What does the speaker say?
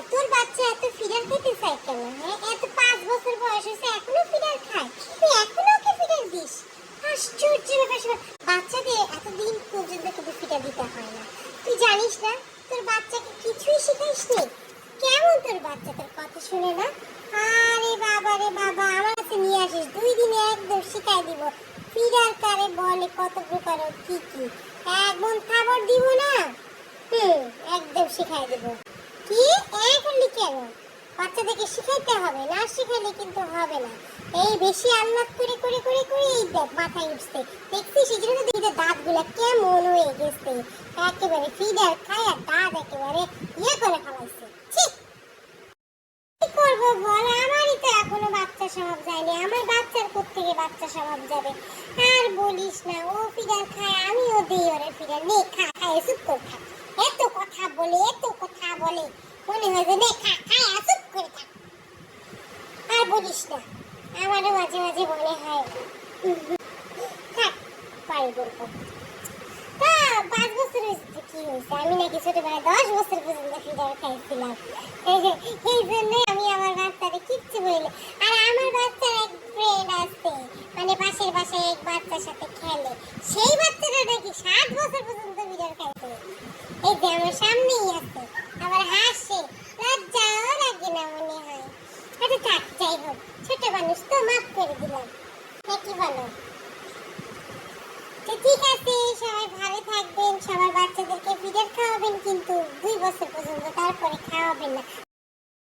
তোর বাচ্চা এত ফিডার খেতে চায় কেন? হ্যাঁ এত পাঁচ বছর বয়স হয়েছে, এখনও ফিডার খায়। তুই এখনও ওকে ফিডার দিস? আশ্চর্য ব্যাপার। বাচ্চাদের এতদিন পর্যন্ত কিন্তু ফিডার দিতে হয় না। তুই জানিস না, তোর বাচ্চাকে কিছুই শিখাইস নি? কেমন তোর বাচ্চা? তোর কথা শুনে না? আরে বাবা রে বাবা, আমার কাছে নিয়ে আসিস। দুই দিনে একদম শিখাই দিব। ফিডার কারে বলে, কত প্রকার কি কি? একদম খাবার দিব না? হুম, একদম শিখাই দেব। কি? এ করলি কেন? বাচ্চাদেরকে শিখাইতে হবে, না শিখাইলে কিন্তু হবে না। এই বেশি আল্লাহ করে করে করে করে এই দেখ মাথায় উঠছে। দেখছিস, এই জন্য দেখি দাঁতগুলা কেমন হয়ে গেছে। একেবারে ফিডার খায় আর দাঁত একেবারে ইয়ে করে ফেলাইছে ছি! কি করব বল? আমারই তো এখনও বাচ্চা স্বভাব যায়নি। আমার বাচ্চার থেকে বাচ্চা স্বভাব যাবে? আর বলিস না, ও ফিডার খায়, আমিও দিই ওরে ফিডার। নে, খা খায় চুপ কর খা। এত কথা বলে, এত কথা বলে। মনে হয় যে খা খায় চুপ করে থাক। আর বলিস না, আমারও মাঝে মাঝে মনে হয় এই জন্য আমি আমার বাচ্চারে কিচ্ছু বলি আর আমার বাচ্চার এক ফ্রেন্ড মানে পাশের বাসায় এক সাথে খেলে। সেই বাচ্চাটা নাকি সাত বছর পর্যন্ত ফিডার খাইছে এই যে আমার সামনেই আছে। আবার হাসে, লজ্জাও লাগে না মনে হয়। আচ্ছা থাক, যাই হোক, ছোট মানুষ তো মাফ করে দিলাম। নাকি বলো? তো ঠিক আছে, সবাই ভালো থাকবেন, সবার বাচ্চাদেরকে ফিডার খাওয়াবেন, কিন্তু দুই বছর পর্যন্ত তারপরে খাওয়াবেন না।